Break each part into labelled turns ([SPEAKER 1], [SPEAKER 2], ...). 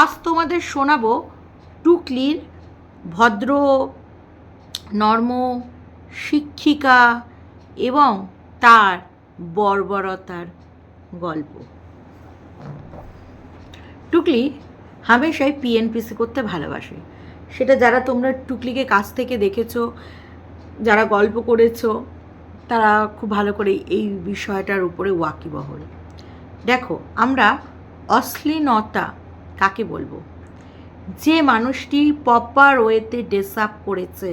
[SPEAKER 1] আজ তোমাদের শোনাবো টুকলির ভদ্র, নর্ম শিক্ষিকা এবং তার বর্বরতার গল্প। টুকলি হামেশাই পিএনপিসি করতে ভালোবাসে। সেটা যারা তোমরা টুকলিকে কাছ থেকে দেখেছ, যারা গল্প করেছ, তারা খুব ভালো করে এই বিষয়টার উপরে ওয়াকিবহল। দেখো, আমরা অশ্লীলতা কাকে বলব? যে মানুষটি পপার ওয়েতে ড্রেস আপ করেছে,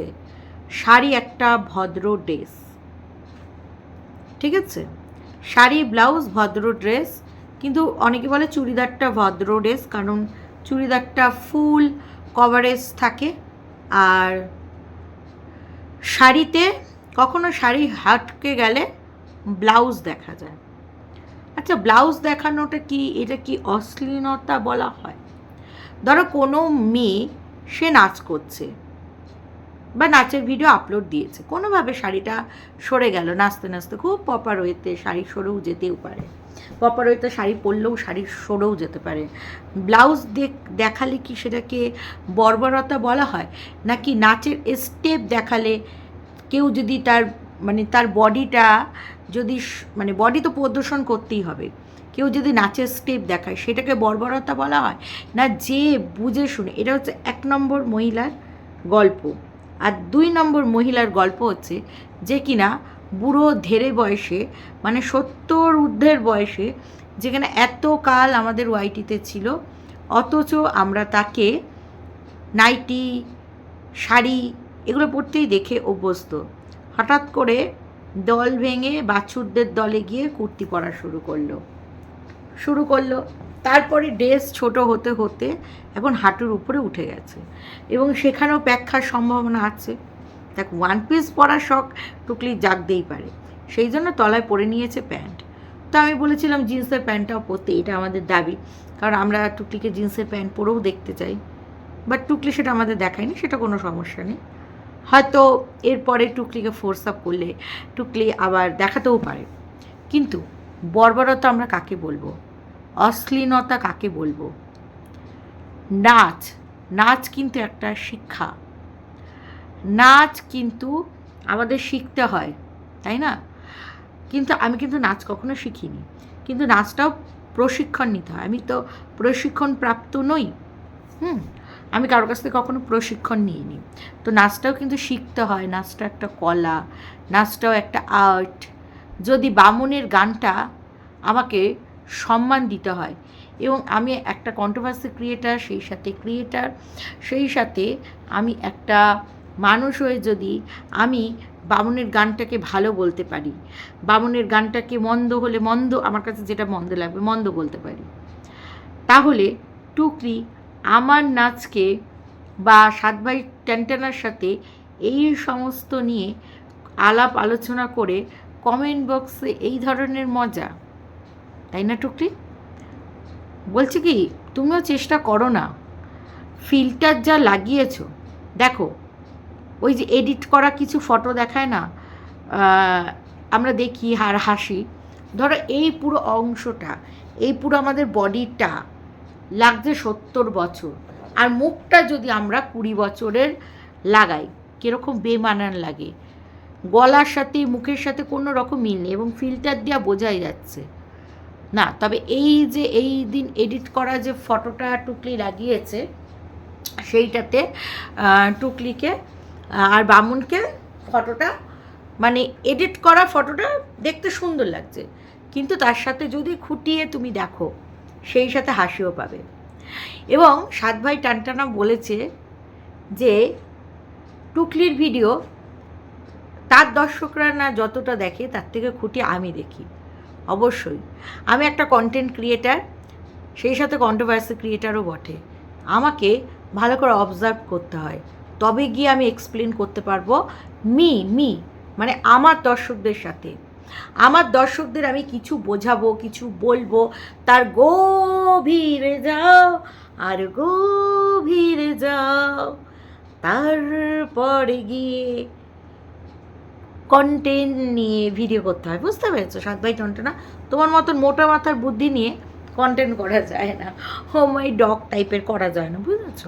[SPEAKER 1] শাড়ি একটা ভদ্র ড্রেস ঠিক আছে? শাড়ি ব্লাউজ ভদ্র ড্রেস কিন্তু অনেকে বলে চুড়িদারটা ভদ্র ড্রেস কারণ চুড়িদারটা ফুল কভারেজ থাকে। আর শাড়িতে কখনো শাড়ি হাটকে গেলে ব্লাউজ দেখা যায়। আচ্ছা ব্লাউজ দেখানোটা কি, এটা কি অশ্লীলতা বলা হয়? ধরো কোনো মেয়ে, সে নাচ করছে বা নাচের ভিডিও আপলোড দিয়েছে। কোনোভাবে শাড়িটা সরে গেল নাচতে নাচতে, খুব পপার ওয়েতে শাড়ি সরেও যেতেও পারে। পপার ওয়েতে শাড়ি পরলেও শাড়ি সরেও যেতে পারে। ব্লাউজ দেখ দেখালে কি সেটাকে বর্বরতা বলা হয়? নাকি নাচের স্টেপ দেখালে কেউ যদি তার মানে তার বডিটা যদি মানে বডি তো প্রদর্শন করতেই হবে। কেউ যদি নাচের স্টেপ দেখায়, সেটাকে বর্বরতা বলা হয়? না, যে বুঝে শুনে। এটা হচ্ছে এক নম্বর মহিলার গল্প। আর দুই নম্বর মহিলার গল্প হচ্ছে যে কিনা বুড়ো ধেরে বয়সে মানে সত্তর ঊর্ধ্বের বয়সে, যেখানে এত কাল আমাদের ওয়াইটিতে ছিল, অথচ আমরা তাকে নাইটি, শাড়ি এগুলো পরতেই দেখে অভ্যস্ত। হঠাৎ করে দল ভেঙে বাছুরদের দলে গিয়ে কুর্তি পরা শুরু করল। শুরু করল। তারপরে ড্রেস ছোট হতে হতে এখন হাঁটুর উপরে উঠে গেছে এবং সেখানেও ব্যাখ্যার সম্ভাবনা আছে। দেখ ওয়ান পিস পরার শখ টুকলি জাগতেই পারে। সেই জন্য তলায় পরে নিয়েছে প্যান্ট। তো আমি বলেছিলাম জিন্সের প্যান্টটাও পরতে, এটা আমাদের দাবি। কারণ আমরা টুকলিকে জিন্সের প্যান্ট পরেও দেখতে চাই। বাট টুকলি সেটা আমাদের দেখায়নি, সেটা কোনো সমস্যা নেই। হয়তো এরপরে টুকলিকে ফোর্স আপ করলে টুকলি আবার দেখাতেও পারে। কিন্তু বর্বরতা আমরা কাকে বলব? অশ্লীলতা কাকে বলব? নাচ নাচ কিন্তু একটা শিক্ষা। নাচ কিন্তু আমাদের শিখতে হয়, তাই না? কিন্তু আমি কিন্তু নাচ কখনো শিখিনি। কিন্তু নাচটাও প্রশিক্ষণ নিতে হয়। আমি তো প্রশিক্ষণ প্রাপ্ত নই। হুম, আমি কারোর কাছ থেকে কখনো প্রশিক্ষণ নিইনি। তো নাচটাও কিন্তু শিখতে হয়। নাচটা একটা কলা, নাচটাও একটা আর্ট। যদি বামনের গানটা আমাকে সম্মান দিতে হয়। এবং আমি একটা কন্ট্রোভার্সি ক্রিয়েটার সেই সাথে ক্রিয়েটার সেই সাথে আমি একটা মানুষ হয়ে যদি আমি বামনের গানটাকে ভালো বলতে পারি, বামনের গানটাকে মন্দ হলে মন্দ, আমার কাছে যেটা মন্দ লাগবে মন্দ বলতে পারি। তাহলে টুকরি আমার নাচকে বা সাত ভাই ট্যান্টানার সাথে এই সমস্ত নিয়ে আলাপ আলোচনা করে কমেন্ট বক্সে এই ধরনের মজা তাই না টুকরি? বলছি কি, তুমিও চেষ্টা করো না। ফিল্টার যা লাগিয়েছো, দেখো, ওই যে এডিট করা কিছু ফটো দেখায় না আমরা দেখি আর হাসি। ধরো এই পুরো অংশটা, এই পুরো আমাদের বডিটা লাগছে সত্তর বছর, আর মুখটা যদি আমরা কুড়ি বছরের লাগাই, কীরকম বেমানান লাগে। গলার সাথে, মুখের সাথে কোনো রকম মিল নেই, এবং ফিল্টার দেওয়া বোঝাই যাচ্ছে। না, তবে এই যে, এই দিন এডিট করা যে ফটোটা টুকলি লাগিয়েছে, সেইটাতে টুকলিকে, আর বামুনকে ফটোটা মানে এডিট করা ফটোটা দেখতে সুন্দর লাগছে। কিন্তু তার সাথে যদি খুঁটিয়ে তুমি দেখো, সেই সাথে হাসিও পাবে। এবং সাত ভাই টানটানা বলেছে যে, টুকলির ভিডিও তার দর্শকরা না যতটা দেখে, তার থেকে খুঁটি আমি দেখি। অবশ্যই। আমি একটা কন্টেন্ট ক্রিয়েটার সেই সাথে কন্ট্রোভার্সি ক্রিয়েটারও বটে। আমাকে ভালো করে অবজার্ভ করতে হয়। তবে গিয়ে আমি এক্সপ্লেন করতে পারব মি মি মানে আমার দর্শকদের সাথে। আমার দর্শকদের আমি কিছু বোঝাবো, কিছু বলব, তার গভীরে যাও, আর গভীরে যাও। তারপরে গিয়ে কন্টেন্ট নিয়ে ভিডিও করতে হয়, বুঝতে পেরেছ? সাত বাই টন্টনা তোমার মতন মোটা মাথার বুদ্ধি নিয়ে কন্টেন্ট করা যায় না। মাই ডগ টাইপের করা যায় না, বুঝেছ?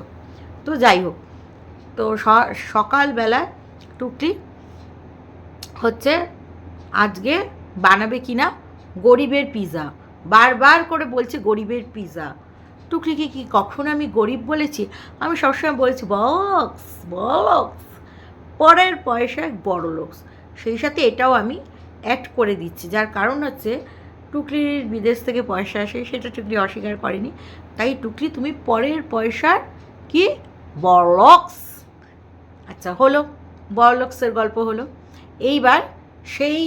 [SPEAKER 1] তো যাই হোক, তো স- সকালবেলায় টুকটি হচ্ছে আজকে বানাবে কিনা? গরিবের পিৎজা বারবার করে বলছে গরিবের পিৎজা টুকরিকে কি কখন আমি গরিব বলেছি? আমি সবসময় বলেছি, বক্স বক্স। পরের পয়সায় বড় লোকস। সেই সাথে এটাও আমি অ্যাড করে দিচ্ছি। যার কারণ হচ্ছে টুকরির বিদেশ থেকে পয়সা আসে, সেটা টুকরি অস্বীকার করেনি। তাই টুকরি তুমি পরের পয়সার কি? বড়লক্স আচ্ছা হলো বড়লক্সের গল্প হলো। এইবার সেই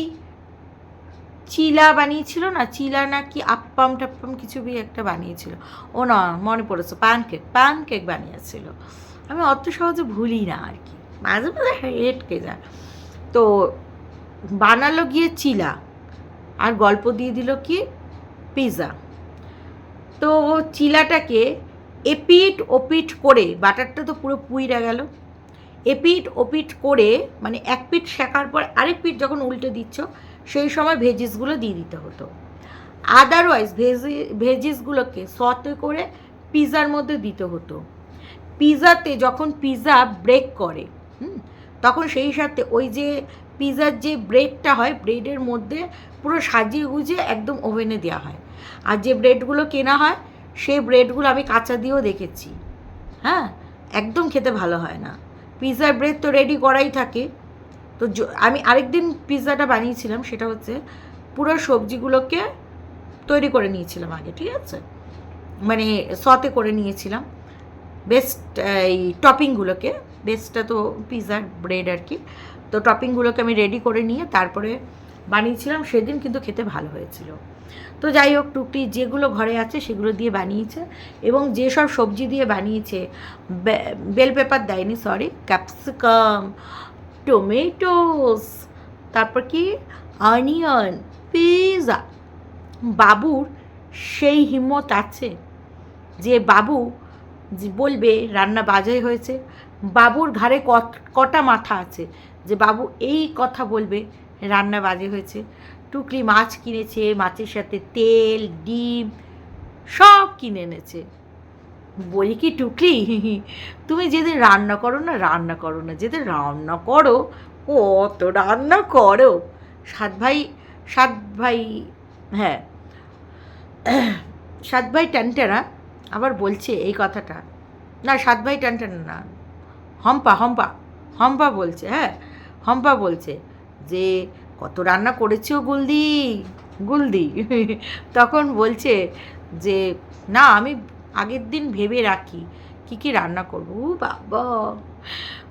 [SPEAKER 1] চিলা বানিয়েছিল না, চিলা না কি আপ্পাম টাপ্পাম কিছু বি একটা বানিয়েছিল। ও না, মনে পড়েছে পান কেক পান কেক বানিয়েছিল। আমি অত সহজে ভুলি না আর কি। মাঝে মাঝে হেটকে যায়। তো বানালো গিয়ে চিলা আর গল্প দিয়ে দিল কি? পিৎজা তো চিলাটাকে এপিট ওপিট করে, বাটারটা তো পুরো পুইরা গেল এপিট ওপিট করে মানে এক পিঠ শেখার পর আরেক পিঠ যখন উল্টে দিচ্ছ, সেই সময় ভেজিসগুলো দিয়ে দিতে হতো। আদারওয়াইজ ভেজি, ভেজিসগুলোকে সতে করে পিৎজার মধ্যে দিতে হতো। পিৎজাতে যখন পিৎজা ব্রেক করে তখন সেই সাথে ওই যে পিৎজার যে ব্রেডটা হয় ব্রেডের মধ্যে পুরো সাজিয়ে গুজিয়ে একদম ওভেনে দেওয়া হয়। আর যে ব্রেডগুলো কেনা হয়, সেই ব্রেডগুলো আমি কাঁচা দিয়েও দেখেছি। হ্যাঁ একদম খেতে ভালো হয় না। পিৎজার ব্রেড তো রেডি করাই থাকে। তো আমি আরেকদিন পিৎজাটা বানিয়েছিলাম, সেটা হচ্ছে পুরো সবজিগুলোকে তৈরি করে নিয়েছিলাম আগে, ঠিক আছে? মানে সতে করে নিয়েছিলাম। বেস্ট এই টপিংগুলোকে বেস্টটা তো পিৎজার ব্রেড আর কি। তো টপিংগুলোকে আমি রেডি করে নিয়ে তারপরে বানিয়েছিলাম, সেদিন কিন্তু খেতে ভালো হয়েছিল। তো যাই হোক, টুকটি যেগুলো ঘরে আছে সেগুলো দিয়ে বানিয়েছে এবং যেসব সবজি দিয়ে বানিয়েছে বেল পেপার দেয়নি সরি ক্যাপসিকাম টমেটোস তারপর কি? অনিয়ন পিৎজা বাবুর সেই হিম্মত আছে যে বাবু বলবে, রান্না বাজাই হয়েছে। বাবুর ঘাড়ে কটা মাথা আছে? যে বাবু এই কথা বলবে, রান্না বাজে হয়েছে। টুকলি মাছ কিনেছে, মাছের সাথে তেল, ডিম, সব কিনে এনেছে। বলি কি টুকলি তুমি যেদিন রান্না করো না, রান্না করো না। যেদিন রান্না করো, কত রান্না করো। সাত ভাই সাত ভাই হ্যাঁ সাত ভাই টানটানা আবার বলছে এই কথাটা। না, সাত ভাই টানটানা না। হম্পা হম্পা হম্পা বলছে হ্যাঁ। হম্পা বলছে যে, কত রান্না করেছ গুলদি? গুলদি? তখন বলছে যে, না, আমি আগের দিন ভেবে রাখি, কি কি রান্না করব। বাবা!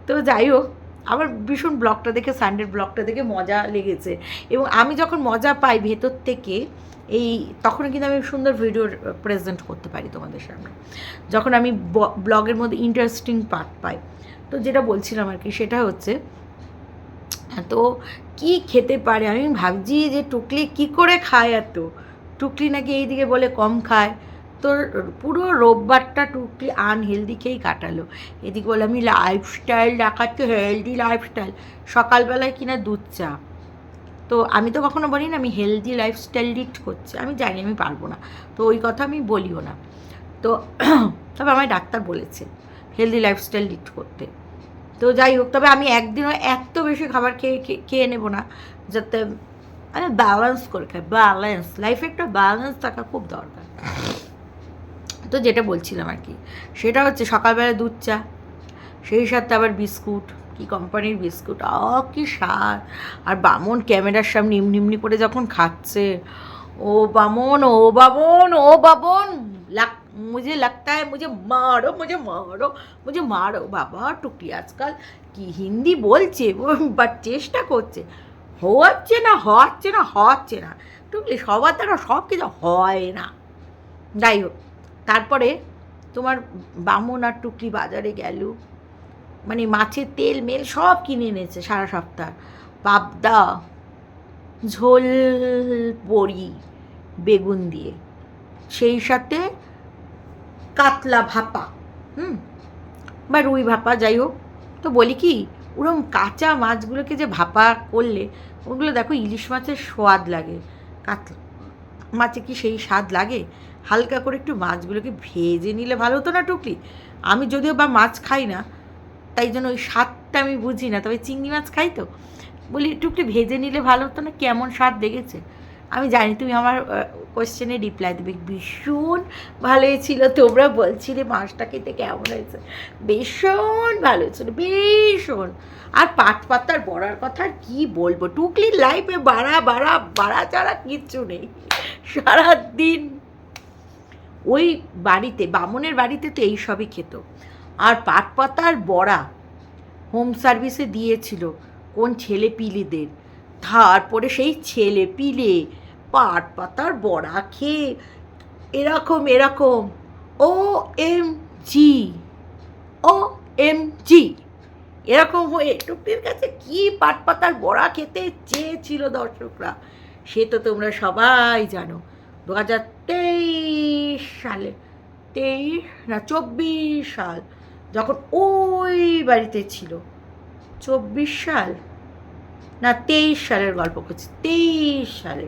[SPEAKER 1] তো যাই হোক আমার ভীষণ ব্লগটা দেখে সানডের ব্লগটা দেখে মজা লেগেছে। এবং আমি যখন মজা পাই ভেতর থেকে, এই তখন কিন্তু আমি সুন্দর ভিডিও প্রেজেন্ট করতে পারি তোমাদের সামনে। যখন আমি ব্লগের মধ্যে ইন্টারেস্টিং পার্ট পাই। তো যেটা বলছিলাম আর কি, সেটা হচ্ছে তো কি খেতে পারে? আমি ভাবছি যে টুকলি কি করে খায় এত টুকলি নাকি এইদিকে বলে কম খায়। তো পুরো রোববারটা টুকলি আনহেলদি খেয়েই কাটালো। এদিকে বলে, আমি লাইফস্টাইল দেখাচ্ছি হেলদি লাইফস্টাইল সকালবেলায় কিনা দুধ চা। তো আমি তো কখনো বলি না, আমি হেলদি লাইফস্টাইল লিড করছি। আমি জানি, আমি পারব না। তো ওই কথা আমি বলিও না। তো তবে আমায় ডাক্তার বলেছে হেলদি লাইফস্টাইল লিড করতে। তো যাই হোক, তবে আমি একদিনও এত বেশি খাবার খেয়ে খেয়ে- নেব না যাতে আমি ব্যালেন্স করে খাই ব্যালেন্স লাইফে একটা ব্যালেন্স থাকা খুব দরকার। তো যেটা বলছিলাম আর কি, সেটা হচ্ছে সকালবেলা দুধ চা, সেই সাথে আবার বিস্কুট, কি কোম্পানির বিস্কুট অ কি সার আর বামন ক্যামেরার সামনে ইমনি ইমনি করে যখন খাচ্ছে, ও বামন ও বামন ও বামন লাগ মুঝে लगता है मुझे मारो मुझे मारो मुझे मारो বাবা টুকি আজকাল কি হিন্দি বলছে বাট চেষ্টা করছে হচ্ছে না হচ্ছে না হচ্ছে না টুকলি সবার দ্বারা সব কিছু হয় না যাই হোক তারপরে তোমার বামন আর টুকলি বাজারে গেল মানে মাছের তেল মেল সব কিনে এনেছে সারা সপ্তাহ পাবদা ঝোল বড়ি বেগুন দিয়ে সেই সাথে কাতলা ভাপা। হুম? বা রুই ভাপা, যাই হোক। তো বলি কি, ওরম কাঁচা মাছগুলোকে যে ভাপা করলে, ওগুলো দেখো ইলিশ মাছের স্বাদ লাগে। কাতলা মাছে কি সেই স্বাদ লাগে? হালকা করে একটু মাছগুলোকে ভেজে নিলে ভালো হতো না টুকলি? আমি যদিও বা মাছ খাই না, তাই জন্য ওই স্বাদটা আমি বুঝি না। তবে চিংড়ি মাছ খাই তো। বলি একটু ভেজে নিলে ভালো হতো না? কেমন স্বাদ দেখেছে আমি জানি তুমি আমার কোশ্চেনে রিপ্লাই দেবে। ভীষণ ভালো ছিল। তোমরা বলছিলে মাছটা খেতে কেমন হয়েছে। ভীষণ ভালো হয়েছিল ভীষণ। আর পাট পাতার বড়ার কথা আর কি বলব? টুকলির লাইফে বাড়া বাড়া বাড়া ছাড়া কিচ্ছু নেই। সারাদিন ওই বাড়িতে, বামনের বাড়িতে তো এই সবই খেত। আর পাট পাতার বড়া হোম সার্ভিসে দিয়েছিল কোন ছেলে পিলিদের। তারপরে সেই ছেলে পিলে পাট পাতার বড়া খেয়ে এরকম এরকম ও এম জি ও এম জি এরকম হয়ে টুকটির কাছে কি পাট পাতার বড়া খেতে চেয়েছিল দর্শকরা, সে তো তোমরা সবাই জানো। দু হাজার তেইশ সালে, তেইশ না চব্বিশ সাল, যখন ওই বাড়িতে ছিল, চব্বিশ সাল না, তেইশ সালের গল্প করছি, তেইশ সালে।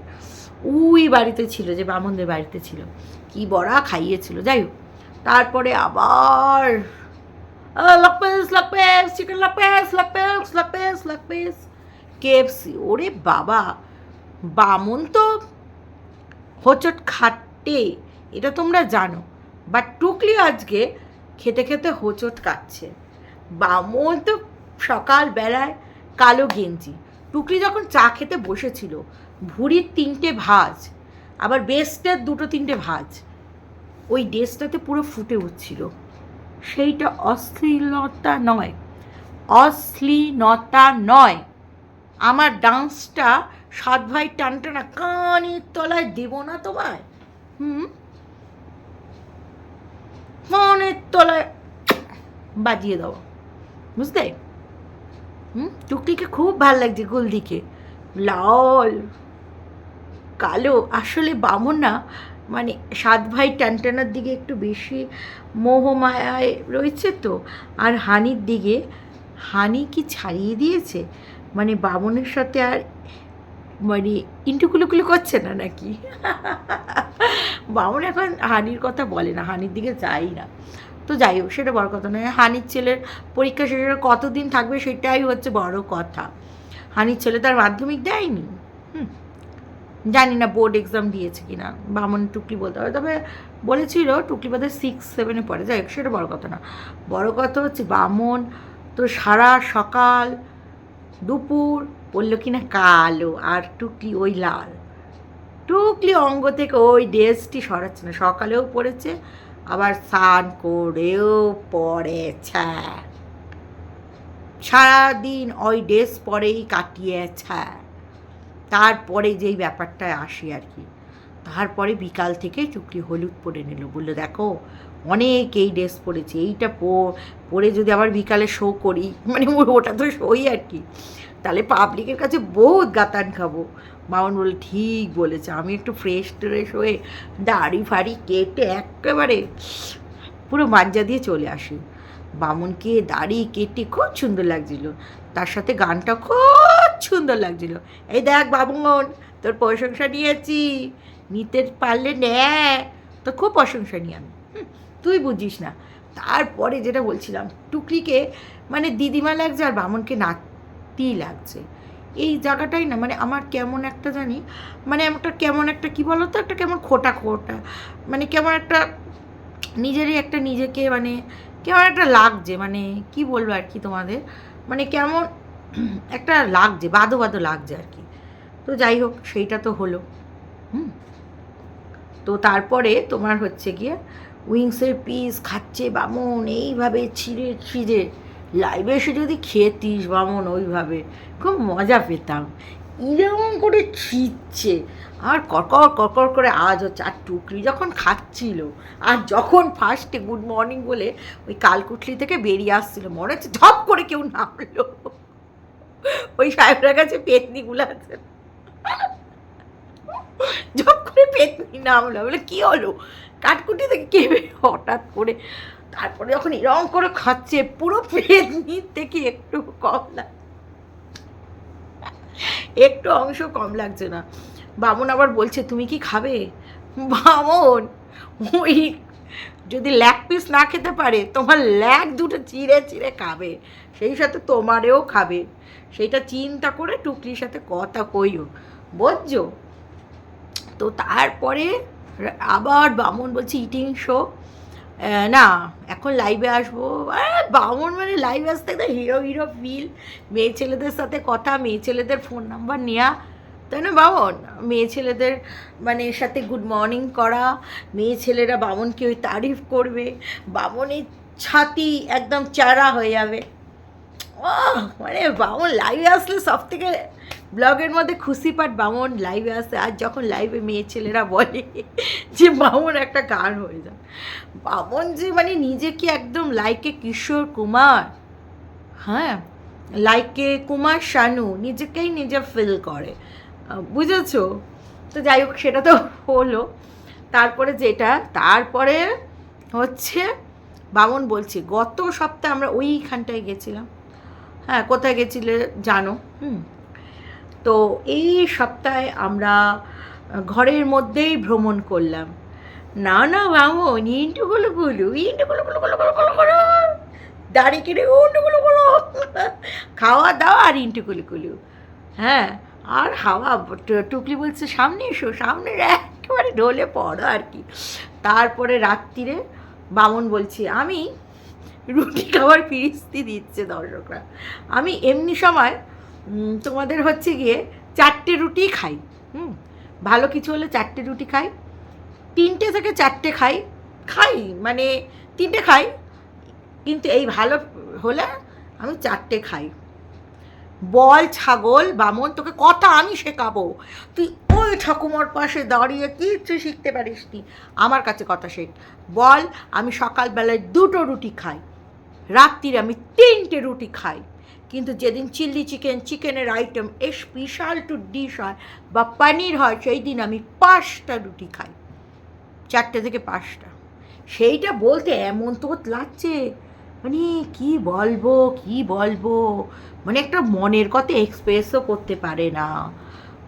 [SPEAKER 1] ওই বাড়িতে ছিল যে বামনদের বাড়িতে ছিল। কি বড়া খাইয়েছিল, যাই হোক। তারপরে আবার লকপেস লকপেস, চিকেন লকপেস লকপেস লকপেস লকপেস। কেএফসি, ওরে বাবা। বামন তো হোচট খাটে, এটা তোমরা জানো। বাট টুকলি আজকে খেতে খেতে হোঁচট কাটছে বামন তো সকালবেলায় কালো গেঞ্জি। টুকলি যখন চা খেতে বসেছিল, ভুড়ির তিনটে ভাজ, আবার বেস্টের দুটো তিনটে ভাজ, ওই ড্রেসটাতে পুরো ফুটে উঠছিল। সেইটা অশ্লীলতা নয় অশ্লীলতা নয়। আমার ডান্সটা সাত ভাই টানটানা কানের তলায় দেব না তোমায়। হুম? কানের তলায় বাজিয়ে দাও। বুঝতে হুম? টুকটিকে খুব ভালো লাগছে গুলদিকে। লাল, কালো। আসলে বামন না মানে সাত ভাই টানটানার দিকে একটু বেশি মোহমায়ায় রয়েছে তো। আর হানির দিকে, হানি কি ছাড়িয়ে দিয়েছে? মানে বামনের সাথে আর মানে ইন্টুকুলুকুলু করছে না নাকি? বামন এখন হানির কথা বলে না, হানির দিকে যাই না। তো যাই হোক, সেটা বড় কথা নয়। হানির ছেলের পরীক্ষা শেষে কতদিন থাকবে সেটাই হচ্ছে বড় কথা। হানির ছেলে তার মাধ্যমিক দেয়নি? জানি না বোর্ড এক্সাম দিয়েছে কি না বামন টুকলি বলতে হবে। তবে বলেছিল টুকলি বোধহয় সিক্স সেভেনে পড়ে। যাই হোক, সেটা বড় কথা না। বড় কথা হচ্ছে বামন তো সারা সকাল দুপুর বলল কি না কালো আর টুকলি ওই লাল। টুকলি অঙ্গ থেকে ওই ড্রেসটি সরাচ্ছে না। সকালেও পড়েছে আবার স্নান করেও পড়েছে। সারাদিন ওই ড্রেস পরেই কাটিয়েছে। তারপরে যেই ব্যাপারটায় আসি আর কি, তারপরে বিকাল থেকে চুকলি হলুদ পরে নিল। বলল, দেখো অনেক এই ড্রেস পরেছে, এইটা পরে যদি আবার বিকালে শো করি মানে ওটা তো শোই আর কি। তাহলে পাবলিকের কাছে বহুত গাতান খাব। মামন বলে ঠিক বলেছে, আমি একটু ফ্রেশ ট্রেশ হয়ে দাড়ি ফাড়ি কেটে একেবারে পুরো মাঞ্জা দিয়ে চলে আসি। বামনকে দাড়ি কেটে খুব সুন্দর লাগছিল। তার সাথে গানটা খুব সুন্দর লাগছিল। এই দেখ বামন তোর প্রশংসা নিয়েছি। নিতে পারলে নে। তো খুব প্রশংসা নিয়ে আমি। তুই বুঝিস না। তারপরে যেটা বলছিলাম, টুকরিকে মানে দিদিমা লাগছে আর বামনকে নাতি লাগছে। এই জায়গাটাই না মানে আমার কেমন একটা জানি মানে একটা কেমন একটা, কি বলো তো একটা কেমন খোটা খোটা। মানে কেমন একটা নিজেরই একটা নিজেকে মানে কেমন একটা লাগছে মানে কি বলব আর কি তোমাদের? মানে কেমন একটা লাগছে বাদো বাদো লাগছে আর কি। তো যাই হোক, সেইটা তো হলো। হুম। তো তারপরে তোমার হচ্ছে গিয়ে, উইংসের পিস খাচ্ছে বামন, এইভাবে ছিঁড়ে ছিঁড়ে। লাইভে এসে যদি খেতিস বামন ওইভাবে, খুব মজা পেতাম। এরকম করে ছিঁচ্ছে আর কড়কড় কড়কড় করে আওয়াজ হচ্ছে, আর টুকরি যখন খাচ্ছিল, আর যখন ফার্স্টে গুড মর্নিং বলে ওই কালকুটলি থেকে বেরিয়ে আসছিল, মনে হচ্ছে ঝপ করে কেউ নামলো। ওই সাহেবরা কাছে পেতনিগুলো আছে। ঝপ করে পেতনি নামলো, বলে, কি হলো? কাঠকুটি থেকে কে হঠাৎ করে তারপরে যখন এরকম করে খাচ্ছে, পুরো পেতনির থেকে একটু কম লাগ একটু অংশ কম লাগছে না। বামন আবার বলছে, তুমি কি খাবে? বামন, ওই যদি ল্যাগ পিস না খেতে পারে, তোমার ল্যাগ দুটো চিড়ে চিড়ে খাবে, সেই সাথে তোমারেও খাবে। সেইটা চিন্তা করে টুকলির সাথে কথা কইও। বুঝছ? তো তারপরে আবার বামন বলছে, ইটিং শো। না, এখন লাইভে আসব। বামন মানে লাইভে আসতে তো হিরো হিরো ফিল মেয়ে ছেলেদের সাথে কথা, মেয়ে ছেলেদের ফোন নাম্বার নেওয়া তাই না, বামন? মেয়ে ছেলেদের মানে সাথে গুড মর্নিং করা। মেয়ে ছেলেরা বামনকে ওই তারিফ করবে। বামনের ছাতি একদম চারা হয়ে যাবে। ও মানে বামন লাইভে আসলে সব থেকে ব্লগের মধ্যে খুশি পাট বামন লাইভে আসে। আর যখন লাইভে মেয়ে ছেলেরা বলে যে, বামন একটা গান হয়ে যায় বামন যে মানে নিজেকে একদম লাইকে কিশোর কুমার। হ্যাঁ? লাইকে কুমার শানু নিজেকেই নিজে ফিল করে। বুঝেছ? তো যাই হোক, সেটা তো হলো। তারপরে যেটা, তারপরে হচ্ছে বামন বলছি, গত সপ্তাহে আমরা ওইখানটায় গেছিলাম। হ্যাঁ কোথায় গেছিলে জানো? হুম। তো এই সপ্তাহে আমরা ঘরের মধ্যেই ভ্রমণ করলাম। না না বামন ইন্টুগুলো গুলো ইন্টুগুলো গুলো গুলো গুলো গুলো গুলো দাড়ি কেটে উন্টুগুলো গুলো খাওয়া দাওয়া আর ইন্টুগুলো গুলো হ্যাঁ আর হাওয়া টুকলি বলছে, সামনে এসো, সামনে একেবারে ঢোলে পড়ো আর কি। তারপরে রাত্রিরে বামন বলছি, আমি রুটি খাবার ফিরিস্তি দিচ্ছে দর্শকরা। আমি এমনি সময় তোমাদের হচ্ছে গিয়ে চারটে রুটি খাই, হুম? ভালো কিছু হলে চারটে রুটি খাই, তিনটে থেকে চারটে খাই খাই মানে তিনটে খাই, কিন্তু এই ভালো হলে আমি চারটে খাই। বল, ছাগল, বামন, তোকে কথা আমি শেখাবো? তুই ওই ঠাকুমার পাশে দাঁড়িয়ে কিচ্ছু শিখতে পারিস নি। আমার কাছে কথা শেখ। বল, আমি সকালবেলায় দুটো রুটি খাই, রাত্রিরে আমি তিনটে রুটি খাই। কিন্তু যেদিন চিলি চিকেন, চিকেনের আইটেম এ স্পেশাল টু ডিশ হয় বা পনির হয়, সেই দিন আমি পাঁচটা রুটি খাই। চারটে থেকে পাঁচটা। সেইটা বলতে এমন তো লাগছে মানে কি বলব কি বলব? মানে একটা মনের কথা এক্সপ্রেসও করতে পারে না।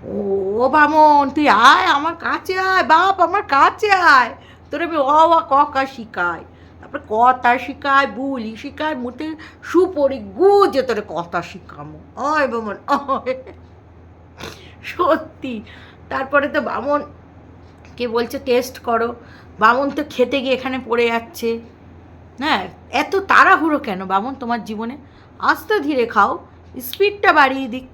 [SPEAKER 1] ও বামন, তুই আয় আমার কাছে আয়, বাপ আমার কাছে আয়। তোর আমি অ ক শিখাই। তারপরে কথা শিখায়, বুলি শিখায়, মুতে সুপরি গুজে তোরে কথা শিখামো। অয় বামন সত্যি। তারপরে তো বামন, কে বলছে টেস্ট করো। বামন তো খেতে গিয়ে এখানে পড়ে যাচ্ছে। হ্যাঁ এত তাড়াহুড়ো কেন বামন তোমার জীবনে? আস্তে ধীরে খাও স্পিডটা বাড়িয়ে দিক।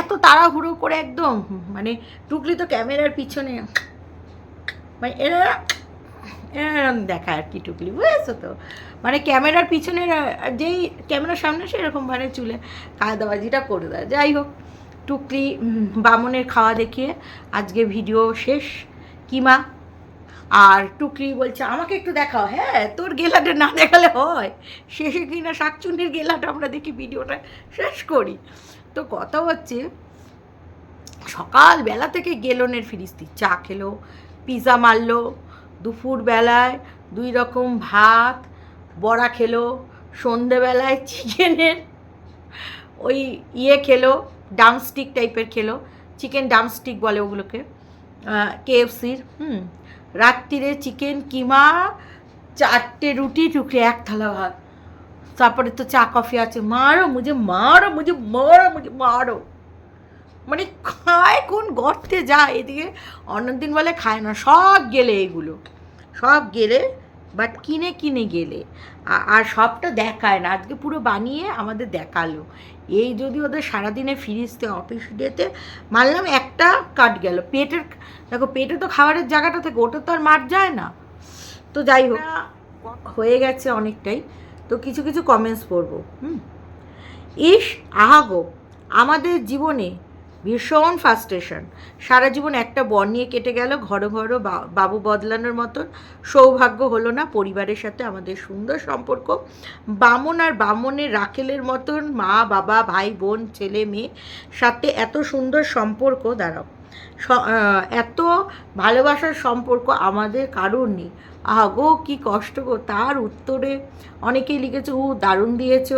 [SPEAKER 1] এত তাড়াহুড়ো করে একদম মানে টুকলি তো ক্যামেরার পিছনে। মানে এরা এরম দেখায় আর কি টুকলি, বুঝেছ তো? মানে ক্যামেরার পিছনে যেই ক্যামেরার সামনে সেরকম মানে চুলে কায়দাবাজিটা করে দেয়। যাই হোক, টুকলি বামনের খাওয়া দেখিয়ে আজকে ভিডিও শেষ। কিমা আর টুকলি বলছে, আমাকে একটু দেখাও। হ্যাঁ তোর গেলাটা না দেখালে হয়। শেষে কিনা শাকচুন্নির গেলাটা আমরা দেখি ভিডিওটা শেষ করি। তো কথা হচ্ছে, সকালবেলা থেকে গেলনের ফিরিস্তি। চা খেলো পিৎজা মারলো দুপুরবেলায় দুই রকম ভাত, বড়া খেলো, সন্ধেবেলায় চিকেনের ওই ইয়ে খেলো, ডামস্টিক টাইপের খেলো, চিকেন ডামস্টিক বলে ওগুলোকে কেএফসির, হুম, রাত্রিরে চিকেন কিমা, চারটে রুটি, টুকরে এক থালা ভাত। তারপরে তো চা, কফি আছে, মারো মুঝে মারো মুঝে মারো মুঝে, মারো। মানে খায় কোন গর্তে যায়, এদিকে অন্যদিন বলে খায় না, সব গেলে এগুলো। সব গেলে বাট কিনে কিনে গেলে। আর সবটা দেখায় না, আজকে পুরো বানিয়ে আমাদের দেখাল। এই যদি ওদের সারাদিনে ফিরিসতে অফিস ডেতে, মানলাম একটা কাট গেল। পেটের, দেখো পেটে তো খাবারের জায়গাটা থেকে, ওটা তো আর মার যায় না। তো যাই হোক, হয়ে গেছে অনেকটাই। তো কিছু কিছু কমেন্টস পড়ব, হুম? ইস, আহাগো, আমাদের জীবনে ভীষণ ফাস্ট্রেশন সারা জীবন একটা বর নিয়ে কেটে গেল, ঘর ঘর বাবু বদলানোর মতন। সৌভাগ্য হলো না পরিবারের সাথে আমাদের সুন্দর সম্পর্ক। বামন আর বামনের রাখেলের মতন মা, বাবা, ভাই, বোন, ছেলে, মেয়ে সাথে এত সুন্দর সম্পর্ক, দাঁড়াও। এত ভালোবাসার সম্পর্ক আমাদের কারোর নেই। আগো কি কষ্ট গো, তার উত্তরে অনেকেই লিখেছে ও দারুণ দিয়েছ।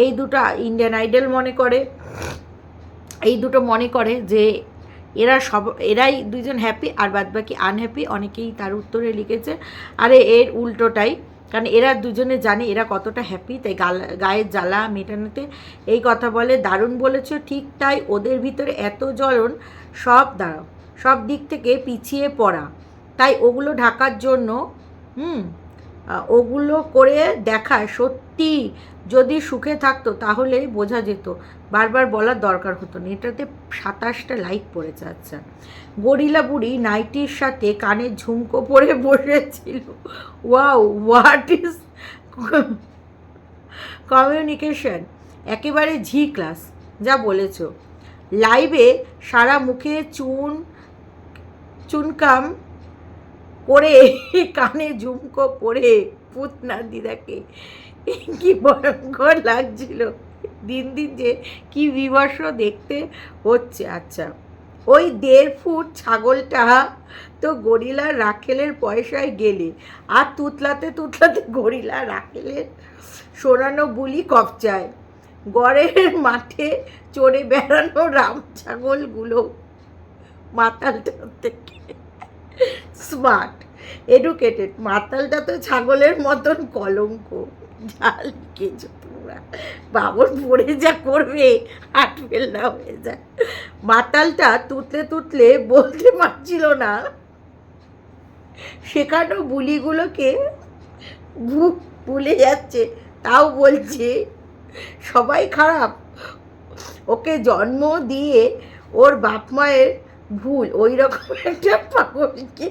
[SPEAKER 1] এই দুটো ইন্ডিয়ান আইডল মনে করে। এই দুটো মনে করে যে এরা সব, এরাই দুজন হ্যাপি আর বাদবাকি আনহ্যাপি অনেকেই তার উত্তরে লিখেছে। আরে এর উল্টোটাই, কারণ এরা দুজনে জানে এরা কতটা হ্যাপি তাই গাল- গায়ের জ্বালা মেটানোতে এই কথা বলে। দারুণ বলেছ, ঠিক তাই ওদের ভিতরে এত জ্বলন, সব দাঁড়াও, সব দিক থেকে পিছিয়ে পড়া। তাই ওগুলো ঢাকার জন্য, হুম ওগুলো করে দেখায়। সত্যি যদি সুখে থাকতো তাহলে বোঝা যেত। বারবার বলার দরকার হতো না। এটাতে সাতাশটা লাইক পড়েছে আচ্ছা। গরিলা বুড়ি নাইটির সাথে কানে ঝুমকো পরে বসেছিল। ওয়াও হোয়াট ইজ কমিউনিকেশন একেবারে ঝি ক্লাস যা বলেছ। লাইভে সারা মুখে চুন, চুনকাম করে কানে ঝুমকো পরে পুতনা দিদাকে। কি ভয়ঙ্কর লাগছিল। দিন দিন যে কি বিবর্ষ দেখতে হচ্ছে। আচ্ছা ওই দেড় ফুট ছাগলটা তো গরিলা রাখেলের পয়সায় গেলে, আর তুতলাতে তুতলাতে গরিলা রাখেলের সোনানো বুলি কপচায় গড়ের মাঠে চড়ে বেড়ানো রাম ছাগলগুলো মাতালটা থেকে স্মার্ট এডুকেটেড মাতালটা তো ছাগলের মতন কলঙ্ক। যা লিখেছ তোমরা। বাবর পড়ে যা করবে, হাট ফেলনা হয়ে যায়। মাতালটা তুতলে তুতলে বলতে পারছিল না। শেখানো বুলিগুলোকে ভুক ভুলে যাচ্ছে। তাও বলছে, সবাই খারাপ। ওকে জন্ম দিয়ে ওর বাপ মায়ের ভুল। ওই রকম একটা পাগলকে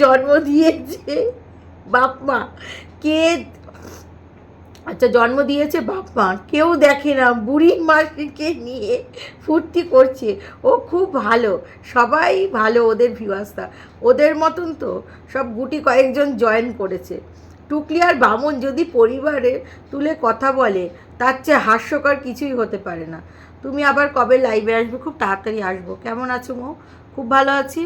[SPEAKER 1] জন্ম দিয়েছে বাপ মা। কে আচ্ছা জন্ম দিয়েছে বাপ মা। কেউ দেখে না বুড়ি মাকে নিয়ে ফুর্তি করছে। ও খুব ভালো, সবাই ভালো ওদের ভিউয়ার্সটা ওদের মতন তো সব গুটি কয়েকজন জয়েন করেছে। টুকলি আর বামন যদি পরিবারে তুলে কথা বলে, তার চেয়ে হাস্যকর কিছুই হতে পারে না। তুমি আবার কবে লাইভে আসবে? খুব তাড়াতাড়ি আসব। কেমন আছো মো? খুব ভালো আছি?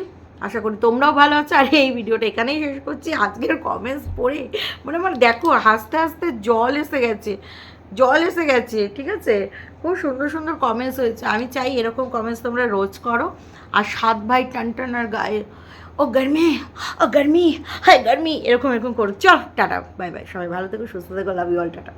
[SPEAKER 1] আশা করি তোমরাও ভালো আছো। আর এই ভিডিওটা এখানেই শেষ করছি। আজকের কমেন্টস পড়ে মানে আমার দেখো, হাসতে হাসতে জল এসে গেছে। জল এসে গেছে, ঠিক আছে? খুব সুন্দর সুন্দর কমেন্টস হয়েছে। আমি চাই এরকম কমেন্টস তোমরা রোজ করো। আর সাত ভাই টান টান আর গায়ে, ও গরমি ও গরমি হাই গরমি, এরকম এরকম করো। চল, টাটা বাই বাই সবাই ভালো থেকো, সুস্থ থেকো লাভ ইউ অল টাটা।